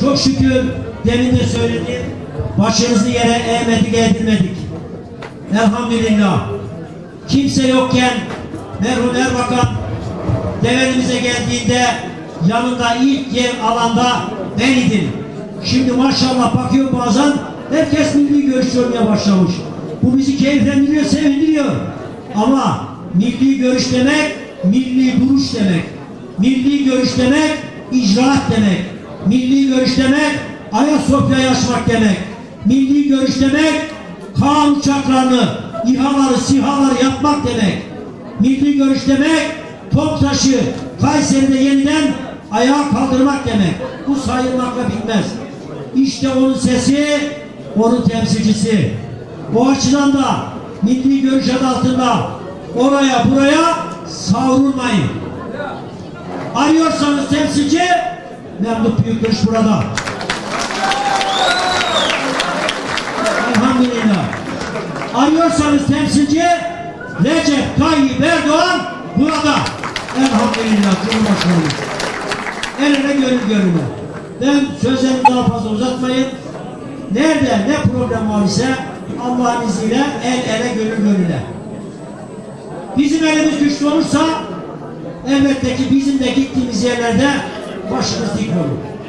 Çok şükür demin de söyledim. Başınızı yere eğmedik edilmedik. Elhamdülillah. Kimse yokken merhum Erbakan devrimize geldiğinde yanında ilk yer alanda ben idim. Şimdi maşallah bakıyor bazen herkes milli görüş görmeye başlamış. Bu bizi keyiflendiriyor, sevindiriyor. Ama milli görüş demek, milli duruş demek. Milli görüş demek, icraat demek. Milli görüş demek, Ayasofya'yı açmak demek. Milli görüş demek, Kaan uçaklarını, İHA'ları, SİHA'ları yapmak demek. Milli görüş demek, Toptaş'ı Kayseri'de yeniden ayağa kaldırmak demek. Bu sayılmakla bitmez. İşte onun sesi, onun temsilcisi. O açıdan da milli görüş adı altında oraya buraya savrulmayın. Arıyorsanız temsilci Memduh Büyükbaş burada. Elhamdülillah. Arıyorsanız temsilci Recep Tayyip Erdoğan burada. Elhamdülillah Cumhurbaşkanımız. El ele gönül gönüle. Ben sözlerimi daha fazla uzatmayın. Nerede ne problem var ise Allah'ın izniyle el ele gönül gönüle. Bizim elimiz güçlü olursa elbette ki bizim de gittiğimiz yerlerde Başka sikmem.